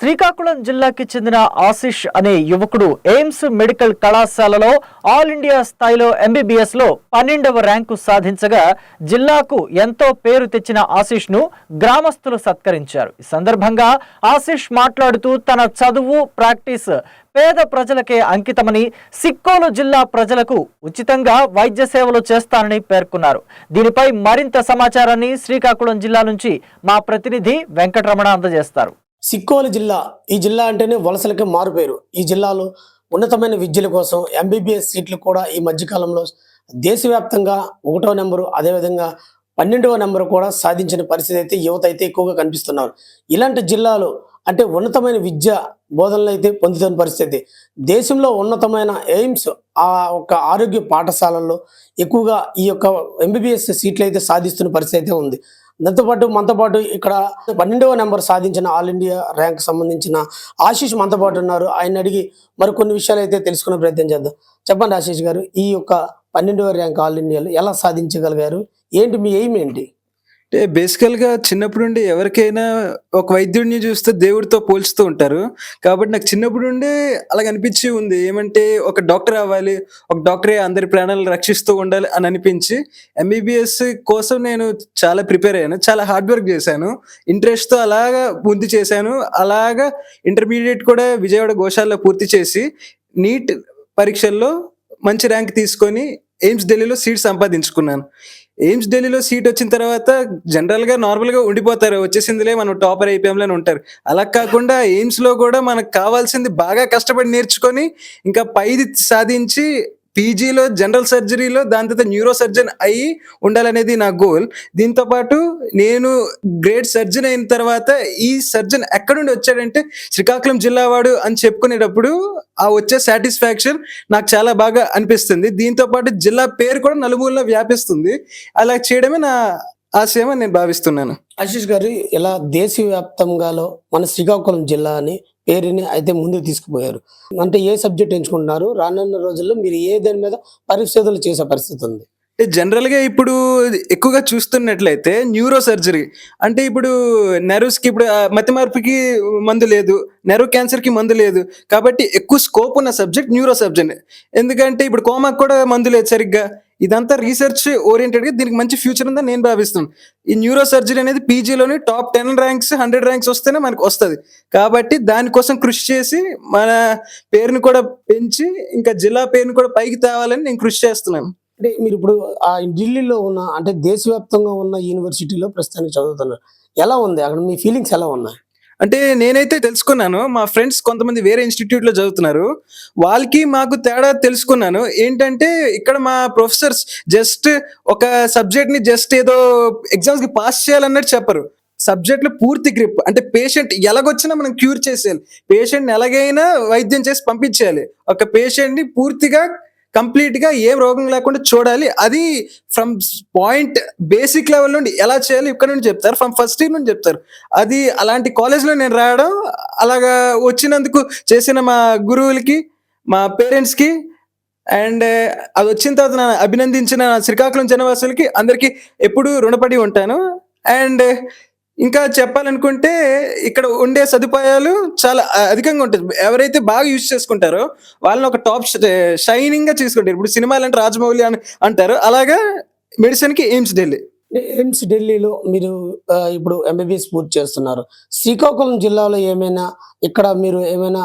Srikakulam జిల్లాకి చెందిన ఆశిష్ అనే యువకుడు ఎయిమ్స్ మెడికల్ కళాశాలలో ఆల్ ఇండియా స్థాయిలో ఎంబీబీఎస్లో పన్నెండవ ర్యాంకు సాధించగా జిల్లాకు ఎంతో పేరు తెచ్చిన ఆశిష్ను గ్రామస్తులు సత్కరించారు. ఈ సందర్భంగా ఆశిష్ మాట్లాడుతూ తన చదువు ప్రాక్టీస్ పేద ప్రజలకే అంకితమని సిక్కోలు జిల్లా ప్రజలకు ఉచితంగా వైద్య సేవలు చేస్తానని పేర్కొన్నారు. దీనిపై మరింత సమాచారాన్ని శ్రీకాకుళం జిల్లా నుంచి మా ప్రతినిధి వెంకటరమణ అందజేస్తారు. సిక్కోలు జిల్లా ఈ జిల్లా అంటేనే వలసలకి మారుపేరు. ఈ జిల్లాలో ఉన్నతమైన విద్యల కోసం ఎంబీబీఎస్ సీట్లు కూడా ఈ మధ్యకాలంలో దేశవ్యాప్తంగా ఒకటో నెంబరు అదేవిధంగా పన్నెండవ నెంబర్ కూడా సాధించిన పరిస్థితి అయితే యువత అయితే ఎక్కువగా కనిపిస్తున్నారు. ఇలాంటి జిల్లాలో అంటే ఉన్నతమైన విద్య బోధనలు అయితే పొందుతున్న పరిస్థితి. దేశంలో ఉన్నతమైన ఎయిమ్స్ ఆ ఒక ఆరోగ్య పాఠశాలల్లో ఎక్కువగా ఈ యొక్క ఎంబీబీఎస్ సీట్లు అయితే సాధిస్తున్న పరిస్థితి అయితే ఉంది. దాంతోపాటు మనతో పాటు ఇక్కడ పన్నెండవ నెంబర్ సాధించిన ఆల్ ఇండియా ర్యాంక్ సంబంధించిన ఆశీష్ మనతో పాటు ఉన్నారు. ఆయన అడిగి మరికొన్ని విషయాలు అయితే తెలుసుకునే ప్రయత్నం చేద్దాం. చెప్పండి ఆశీష్ గారు ఈ యొక్క పన్నెండవ ర్యాంక్ ఆల్ ఇండియాలో ఎలా సాధించగలిగారు? ఏంటి మీ ఎయిమ్ ఏంటి? అంటే బేసికల్గా చిన్నప్పటి నుండి ఎవరికైనా ఒక వైద్యుడిని చూస్తే దేవుడితో పోల్చుతూ ఉంటారు. కాబట్టి నాకు చిన్నప్పటి నుండి అలాగ అనిపించి ఉంది. ఏమంటే ఒక డాక్టర్ అవ్వాలి ఒక డాక్టరే అందరి ప్రాణాలు రక్షిస్తూ ఉండాలి అని అనిపించి ఎంబీబీఎస్ కోసం నేను చాలా ప్రిపేర్ అయ్యాను. చాలా హార్డ్ వర్క్ చేశాను. ఇంట్రెస్ట్తో అలాగా పూర్తి చేశాను. అలాగా ఇంటర్మీడియట్ కూడా విజయవాడ గోశాలలో పూర్తి చేసి నీట్ పరీక్షల్లో మంచి ర్యాంక్ తీసుకొని ఎయిమ్స్ ఢిల్లీలో సీట్ సంపాదించుకున్నాను. ఎయిమ్స్ ఢిల్లీలో సీట్ వచ్చిన తర్వాత జనరల్గా నార్మల్గా ఉండిపోతారు. వచ్చేసిందిలే మనం టాపర్ అయిపోయాంలో ఉంటారు. అలా కాకుండా ఎయిమ్స్లో కూడా మనకు కావాల్సింది బాగా కష్టపడి నేర్చుకొని ఇంకా పైది సాధించి పీజీలో జనరల్ సర్జరీలో దాని తర్వాత న్యూరో సర్జన్ అయ్యి ఉండాలనేది నా గోల్ దీంతో పాటు నేను గ్రేట్ సర్జన్ అయిన తర్వాత ఈ సర్జన్ ఎక్కడి నుండి వచ్చాడంటే శ్రీకాకుళం జిల్లా వాడు అని చెప్పుకునేటప్పుడు ఆ వచ్చే సాటిస్ఫాక్షన్ నాకు చాలా బాగా అనిపిస్తుంది. దీంతో పాటు జిల్లా పేరు కూడా నలుమూలలో వ్యాపిస్తుంది. అలా చేయడమే నా ఆశయం నేను భావిస్తున్నాను. ఆశీష్ గారు ఇలా దేశవ్యాప్తంగాలో మన శ్రీకాకుళం జిల్లాని పేరుని అయితే ముందుకు తీసుకుపోయారు. అంటే ఏ సబ్జెక్ట్ ఎంచుకుంటున్నారు? రానున్న రోజుల్లో మీరు ఏ దాని మీద పరిశోధనలు చేసే పరిస్థితి ఉంది? అంటే జనరల్గా ఇప్పుడు ఎక్కువగా చూస్తున్నట్లయితే న్యూరో సర్జరీ అంటే ఇప్పుడు నెర్వ్స్కి ఇప్పుడు మతి మార్పుకి మందు లేదు నెర్వ్ క్యాన్సర్కి మందు లేదు. కాబట్టి ఎక్కువ స్కోప్ ఉన్న సబ్జెక్ట్ న్యూరో సబ్జెక్ట్ ఎందుకంటే ఇప్పుడు కోమాకు కూడా మందు లేదు సరిగ్గా. ఇదంతా రీసెర్చ్ ఓరియంటెడ్గా దీనికి మంచి ఫ్యూచర్ ఉందని నేను భావిస్తున్నాను. ఈ న్యూరో సర్జరీ అనేది పీజీలోని top ten ranks hundred ranks వస్తేనే మనకు వస్తుంది. కాబట్టి దానికోసం కృషి చేసి మన పేరుని కూడా పెంచి ఇంకా జిల్లా పేరుని కూడా పైకి తేవాలని నేను కృషి చేస్తున్నాను. అంటే మీరు ఇప్పుడు ఆ ఢిల్లీలో ఉన్న అంటే దేశవ్యాప్తంగా ఉన్న యూనివర్సిటీలో ప్రస్తుతానికి చదువుతున్నారు. ఎలా ఉంది? అక్కడ మీ ఫీలింగ్స్ ఎలా ఉన్నాయి? అంటే నేనైతే తెలుసుకున్నాను. మా ఫ్రెండ్స్ కొంతమంది వేరే ఇన్స్టిట్యూట్లో చదువుతున్నారు. వాళ్ళకి మాకు తేడా తెలుసుకున్నాను. ఏంటంటే ఇక్కడ మా ప్రొఫెసర్స్ జస్ట్ ఒక సబ్జెక్ట్ని జస్ట్ ఏదో ఎగ్జామ్స్కి పాస్ చేయాలన్నట్టు చెప్పరు. సబ్జెక్ట్లో పూర్తి గ్రిప్ అంటే పేషెంట్ ఎలాగొచ్చినా మనం క్యూర్ చేసేయాలి. పేషెంట్ని ఎలాగైనా వైద్యం చేసి పంపించేయాలి. ఒక పేషెంట్ని పూర్తిగా కంప్లీట్గా ఏం రోగం లేకుండా చూడాలి. అది ఫ్రమ్ పాయింట్ బేసిక్ లెవెల్ నుండి ఎలా చేయాలి ఇక్కడ నుండి చెప్తారు. ఫ్రమ్ ఫస్ట్ ఇయర్ నుండి చెప్తారు. అది అలాంటి కాలేజ్లో నేను రాయడం అలాగా వచ్చినందుకు చేసిన మా గురువులకి మా పేరెంట్స్కి అండ్ అది వచ్చిన తర్వాత నన్ను అభినందించిన శ్రీకాకుళం జనవాసులకి అందరికీ ఎప్పుడూ రుణపడి ఉంటాను. అండ్ ఇంకా చెప్పాలనుకుంటే ఇక్కడ ఉండే సదుపాయాలు చాలా అధికంగా ఉంటుంది ఎవరైతే బాగా యూజ్ చేసుకుంటారో వాళ్ళని ఒక టాప్ షైనింగ్గా చూసుకుంటారు. ఇప్పుడు సినిమాలు అంటే రాజమౌళి అని అంటారు. అలాగా మెడిసిన్కి ఎయిమ్స్ ఢిల్లీ. ఎయిమ్స్ ఢిల్లీలో మీరు ఇప్పుడు ఎంబీబీఎస్ పూర్తి చేస్తున్నారు. శ్రీకాకుళం జిల్లాలో ఏమైనా ఇక్కడ మీరు ఏమైనా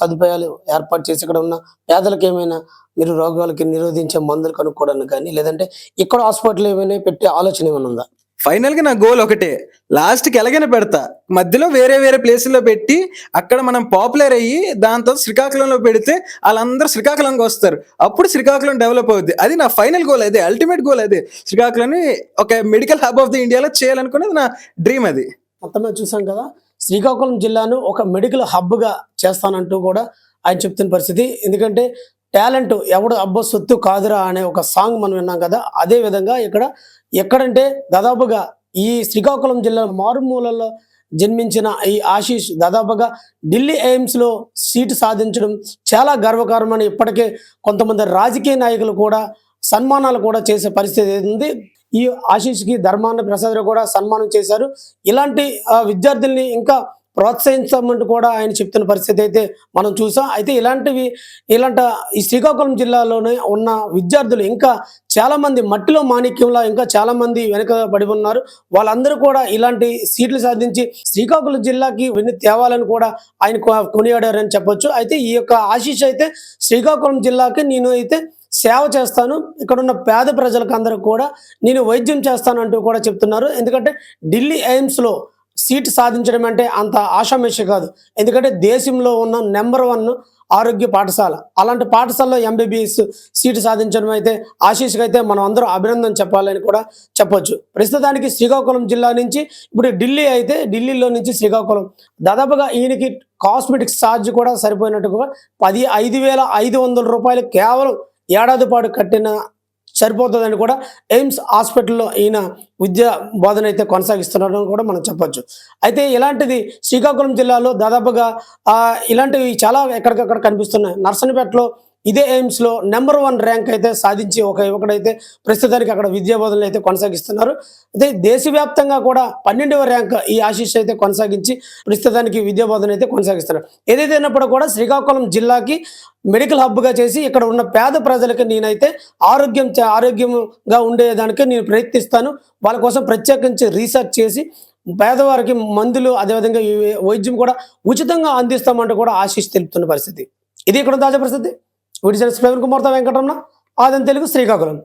సదుపాయాలు ఏర్పాటు చేసి ఇక్కడ ఉన్న పేదలకు ఏమైనా మీరు రోగాలకి నిరోధించే మందులు కనుక్కోవడానికి కానీ లేదంటే ఇక్కడ హాస్పిటల్ ఏమైనా పెట్టే ఆలోచన ఏమైనా ఉందా? ఫైనల్గా నా గోల్ ఒకటే. లాస్ట్కి ఎలాగైనా పెడతా. మధ్యలో వేరే వేరే ప్లేసుల్లో పెట్టి అక్కడ మనం పాపులర్ అయ్యి దాంతో శ్రీకాకుళంలో పెడితే వాళ్ళందరూ శ్రీకాకుళంకి వస్తారు. అప్పుడు శ్రీకాకుళం డెవలప్ అవుద్ది. అది నా ఫైనల్ గోల్ అదే అల్టిమేట్ గోల్ అదే. శ్రీకాకుళం ఒక మెడికల్ హబ్ ఆఫ్ ది ఇండియాలో చేయాలనుకునేది నా డ్రీమ్ అది. మొత్తమే చూసాం కదా శ్రీకాకుళం జిల్లాను ఒక మెడికల్ హబ్గా చేస్తానంటూ కూడా ఆయన చెప్తున్న పరిస్థితి. ఎందుకంటే టాలెంట్ ఎవడు అబ్బో సొత్తు కాదురా అనే ఒక సాంగ్ మనం విన్నాం కదా అదే విధంగా ఇక్కడ ఎక్కడంటే దాదాపుగా ఈ శ్రీకాకుళం జిల్లా మారుమూలలో జన్మించిన ఈ ఆశీష్ దాదాపుగా ఢిల్లీ ఎయిమ్స్లో సీటు సాధించడం చాలా గర్వకారణమని ఇప్పటికే కొంతమంది రాజకీయ నాయకులు కూడా సన్మానాలు కూడా చేసే పరిస్థితి ఉంది. ఈ ఆశీష్కి ధర్మాన ప్రసాద్ కూడా సన్మానం చేశారు. ఇలాంటి ఆ, విద్యార్థుల్ని ఇంకా ప్రోత్సహించమంటూ కూడా ఆయన చెప్తున్న పరిస్థితి అయితే మనం చూసాం. అయితే ఇలాంటివి ఇలాంటి ఈ శ్రీకాకుళం జిల్లాలోనే ఉన్న విద్యార్థులు ఇంకా చాలామంది మట్టిలో మాణిక్యంలా ఇంకా చాలామంది వెనుక పడి ఉన్నారు. వాళ్ళందరూ కూడా ఇలాంటి సీట్లు సాధించి శ్రీకాకుళం జిల్లాకి వెన్ను తేవాలని కూడా ఆయన కొ- కొనియాడారని చెప్పొచ్చు. అయితే ఈ యొక్క ఆశీష్ అయితే శ్రీకాకుళం జిల్లాకి నేను అయితే సేవ చేస్తాను. ఇక్కడ ఉన్న పేద ప్రజలకు అందరూ కూడా నేను వైద్యం చేస్తాను అంటూ కూడా చెప్తున్నారు. ఎందుకంటే ఢిల్లీ ఎయిమ్స్లో సీట్ సాధించడం అంటే అంత ఆషామేష కాదు. ఎందుకంటే దేశంలో ఉన్న నెంబర్ వన్ ఆరోగ్య పాఠశాల. అలాంటి పాఠశాలలో ఎంబీబీఎస్ సీటు సాధించడం అయితే ఆశీష్కి అయితే మనం అందరూ అభినందన చెప్పాలని కూడా చెప్పొచ్చు. ప్రస్తుతానికి శ్రీకాకుళం జిల్లా నుంచి ఇప్పుడు ఢిల్లీ అయితే ఢిల్లీలో నుంచి శ్రీకాకుళం. దాదాపుగా ఈయనకి కాస్మెటిక్స్ ఛార్జ్ కూడా సరిపోయినట్టుగా పది ఐదు వేల ఐదు వందల రూపాయలు కేవలం ఏడాది పాటు కట్టిన సరిపోతుందని కూడా ఎయిమ్స్ హాస్పిటల్లో ఈయన విద్యా బోధన అయితే కొనసాగిస్తున్నారని కూడా మనం చెప్పొచ్చు. అయితే ఇలాంటిది శ్రీకాకుళం జిల్లాలో దాదాపుగా ఇలాంటివి చాలా ఎక్కడికక్కడ కనిపిస్తున్నాయి. నర్సనపేటలో ఇదే ఎయిమ్స్లో నెంబర్ వన్ ర్యాంక్ అయితే సాధించి ఒక యువకుడైతే ప్రస్తుతానికి అక్కడ విద్యా బోధనలు అయితే కొనసాగిస్తున్నారు. అయితే దేశవ్యాప్తంగా కూడా పన్నెండవ ర్యాంక్ ఈ ఆశీష్ అయితే కొనసాగించి ప్రస్తుతానికి విద్యా బోధన అయితే కొనసాగిస్తున్నారు. ఏదైతే అయినప్పుడు కూడా శ్రీకాకుళం జిల్లాకి మెడికల్ హబ్గా చేసి ఇక్కడ ఉన్న పేద ప్రజలకి నేనైతే ఆరోగ్యం చే- ఆరోగ్యంగా ఉండేదానికి నేను ప్రయత్నిస్తాను. వాళ్ళ కోసం ప్రత్యేకించి రీసెర్చ్ చేసి పేదవారికి మందులు అదేవిధంగా వైద్యం కూడా ఉచితంగా అందిస్తామంటూ కూడా ఆశీష్ తెలుపుతున్న పరిస్థితి. ఇది ఇక్కడ తాజా పరిస్థితి? విడిచిన ప్రవీణ్ కుమార్తో వెంకటరమణ ఆదం తెలుగు శ్రీకాకుళం.